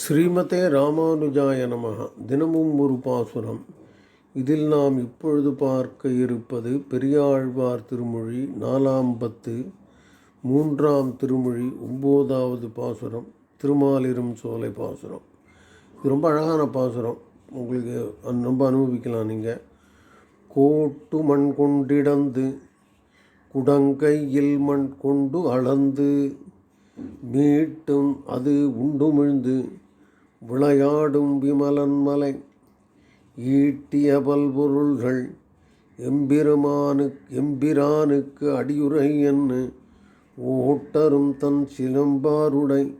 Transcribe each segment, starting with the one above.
ஸ்ரீமதே ராமானுஜாய நமக. தினமும் ஒரு பாசுரம். இதில் நாம் இப்பொழுது பார்க்க இருப்பது பெரியாழ்வார் திருமொழி நாலாம் பத்து மூன்றாம் திருமொழி ஒம்போதாவது பாசுரம் திருமாலிரும் சோலை பாசுரம். இது ரொம்ப அழகான பாசுரம். உங்களுக்கு ரொம்ப அனுபவிக்கலாம் நீங்கள் கோட்டு மண் கொண்டிடந்து குடங்கையில் மண் கொண்டு அளந்து மீட்டும் அது உண்டுமிழ்ந்து விளையாடும் விமலன் மலை ஈட்டிய பல்பொருள்கள் எம்பெருமானு எம்பிரானுக்கு அடியுரை என்ன ஓட்டரும் தன் சிலம்பாருடை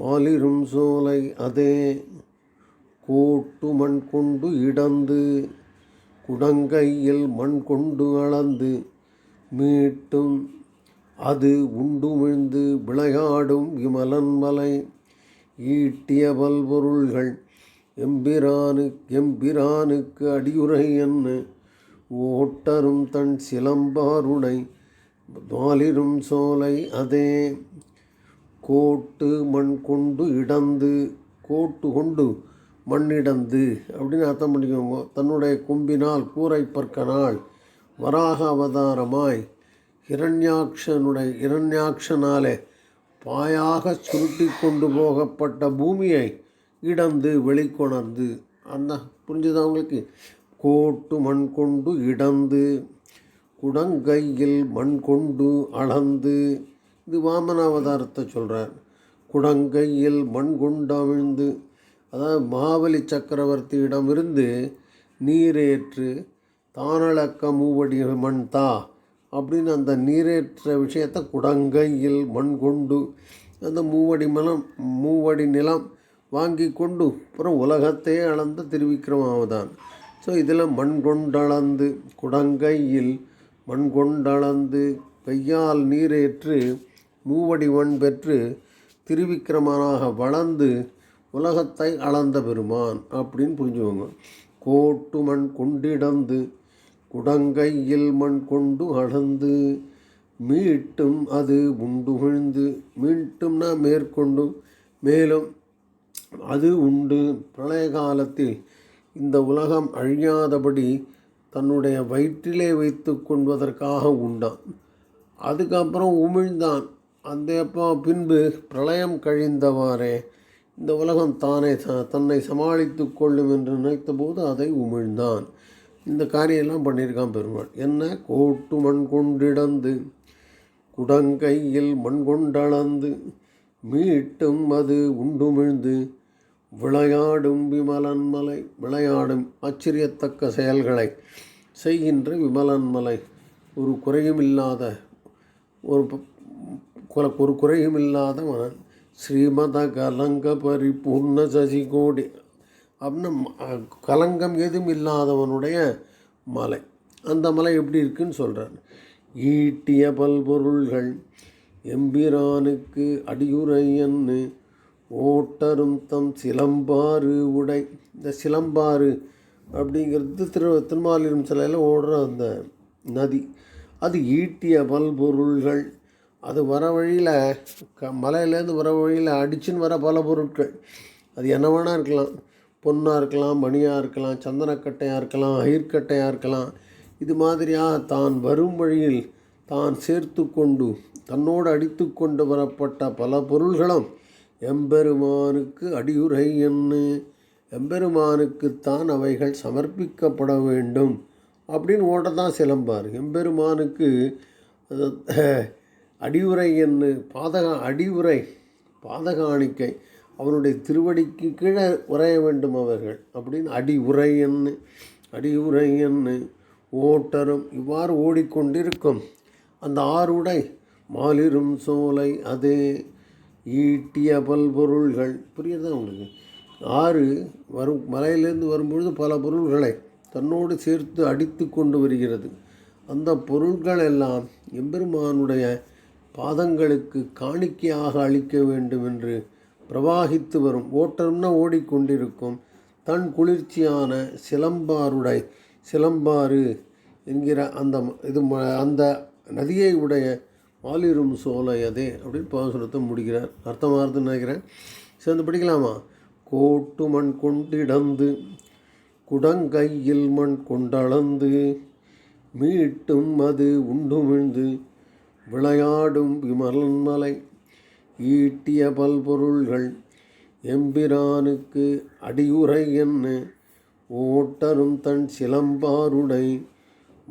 மாலிரும் சோலை அதே கோட்டு மண் கொண்டு இடந்து குடங்கையில் மண் கொண்டு அளந்து மீட்டும். அது உண்டுமிழ்ந்து விளையாடும் விமலன் மலை. ஈட்டிய பல்பொருள்கள் எம்பிரானு எம்பிரானுக்கு அடியுரை என்ன? ஓட்டரும் தன் சிலம்பாருடை மாலிரும் சோலை அதே. கோட்டு மண் கொண்டு இடந்து கோட்டு கொண்டு மண்ணிடந்து அப்படின்னு அர்த்தம் பண்ணிக்கோங்க. தன்னுடைய கொம்பினால் கூரை பற்கனால் வராக அவதாரமாய் ஹிரண்யாக்ஷனுடைய ஹிரண்யாக்ஷனாலே பாயாக சுருட்டி கொண்டு போகப்பட்ட பூமியை இடந்து வெளிக்கொணர்ந்து. அந்த புரிஞ்சுதா உங்களுக்கு? கோட்டு மண் கொண்டு இடந்து குடங்கையில் மண் கொண்டு அளந்து. இது வாமன அவதாரத்தை சொல்கிறார் குடங்கையில் மண் கொண்டு அமிழ்ந்து அதாவது மாவலி சக்கரவர்த்தியிடமிருந்து நீரேற்று தானளக்க மூவடி மண் தா. அப்படின்னு அந்த நீரேற்ற விஷயத்தை குடங்கையில் மண் கொண்டு அந்த மூவடி மலம் மூவடி நிலம் வாங்கி கொண்டு அப்புறம் உலகத்தையே அளந்த திருவிக்ரமாவதான் ஸோ இதில் மண் கொண்டளந்து குடங்கையில் மண் கொண்டளந்து கையால் நீரேற்று மூவடி மண் பெற்று திருவிக்கிரமனாக வளர்ந்து உலகத்தை அளந்த பெருமான் அப்படின்னு புரிஞ்சுக்கோங்க. கோட்டு மண் கொண்டிடந்து குடங்கையில் மண் கொண்டு அளந்து மீட்டும் அது உண்டுகிழ்ந்து மீட்டும்னா மேற்கொண்டும் மேலும் அது உண்டு. பிரளய காலத்தில் இந்த உலகம் அழியாதபடி தன்னுடைய வயிற்றிலே வைத்து கொள்வதற்காக உண்டான். அதுக்கப்புறம் உமிழ்ந்தான். அந்த அப்போ பின்பு பிரளயம் கழிந்தவாறே இந்த உலகம் தானே ச- தன்னை சமாளித்து கொள்ளும் என்று நினைத்தபோது அதை உமிழ்ந்தான். இந்த காரியெல்லாம் பண்ணியிருக்கான் பெருமாள். என்ன? கோட்டு மண் கொண்டிடந்து குடங்கையில் மண் கொண்டளந்து மீட்டும் அது உண்டுமிழ்ந்து விளையாடும் விமலன் மலை விளையாடும் ஆச்சரியத்தக்க செயல்களை செய்கின்ற விமலன் மலை. ஒரு குறையும் இல்லாத ஒரு ஒரு குறையும் இல்லாத மனன் ஸ்ரீமத கலங்க பரிபூர்ண சசிகோடி அப்படின்னு ம- கலங்கம் எதுவும் இல்லாதவனுடைய மலை. அந்த மலை எப்படி இருக்குன்னு சொல்கிறார் ஈட்டிய பல்பொருள்கள் எம்பிரானுக்கு அடியுரையன்னு ஓட்டரும் தம் சிலம்பாறு உடை. இந்த சிலம்பாறு அப்படிங்கிறது திரு திருமாலிரும் சிலையில் ஓடுற அந்த நதி. அது ஈட்டிய பல்பொருள்கள். அது வர வழியில் க மலையிலேருந்து வர வழியில் அடிச்சுன்னு வர பல பொருட்கள். அது என்ன வேணால் இருக்கலாம். பொன்னாக இருக்கலாம் மணியாக இருக்கலாம் சந்தனக்கட்டையாக இருக்கலாம் அயிர்கட்டையாக இருக்கலாம் இது மாதிரியாக தான் வரும் வழியில் தான் சேர்த்து கொண்டு தன்னோடு அடித்து கொண்டு வரப்பட்ட பல பொருள்களும் எம்பெருமானுக்கு அடியுரை என்ன எம்பெருமானுக்குத்தான் அவைகள் சமர்ப்பிக்கப்பட வேண்டும் அப்படின்னு ஓட்ட தான் சிலம்பார். எம்பெருமானுக்கு அடியுரை என்ன பாதக அடியுரை பாதகாணிக்கை அவனுடைய திருவடிக்கு கீழே உரைய வேண்டும் அவர்கள். அப்படின்னு அடி உரையன்னு அடி உரையன்னு ஓட்டரும் இவ்வாறு ஓடிக்கொண்டிருக்கும். அந்த ஆறுடை மாலிரும் சோலை அதே ஈட்டிய பல்பொருள்கள். புரியுதா உங்களுக்கு? ஆறு வரும் மலையிலேருந்து வரும்பொழுது பல பொருள்களை தன்னோடு சேர்த்து அடித்து கொண்டு வருகிறது. அந்த பொருள்கள் எல்லாம் எம்பெருமானுடைய பாதங்களுக்கு காணிக்கையாக அளிக்க வேண்டும் என்று பிரவாகித்து வரும். ஓட்டம்னா ஓடிக்கொண்டிருக்கும் தன் குளிர்ச்சியான சிலம்பாருடை சிலம்பாறு என்கிற அந்த இது ம- அந்த நதியை உடைய வாலிரும் சோலை அதே அப்படின்னு பாசுரத்தை முடிக்கிறார். அர்த்தமாகிறது நினைக்கிறேன். சேர்ந்து படிக்கலாமா? கோட்டு மண் கொண்டிடந்து குடங்கையில் மண் கொண்டளந்து மீட்டும் அது உண்டுமிழ்ந்து விளையாடும் விமலன் மலை ஈட்டிய பல்பொருள்கள் எம்பிரானுக்கு அடியுரை என்ன? ஓட்டரும் தன் சிலம்பாருடை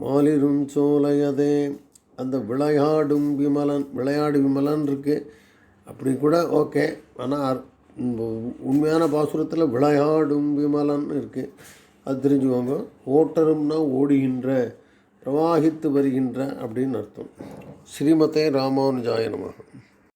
மாலிரும் சோலையதே அந்த விளையாடும் விமலன் விளையாடு விமலன் இருக்கு. அப்படி கூட ஓகே. ஆனால் உண்மையான பாசுரத்தில் விளையாடும் விமலன் இருக்குது அது தெரிஞ்சுக்கோங்க. ஓட்டரும்னா ஓடுகின்ற பிரவாகித்து வருகின்ற அப்படின்னு அர்த்தம். ஸ்ரீமதே ராமானுஜாயனமாக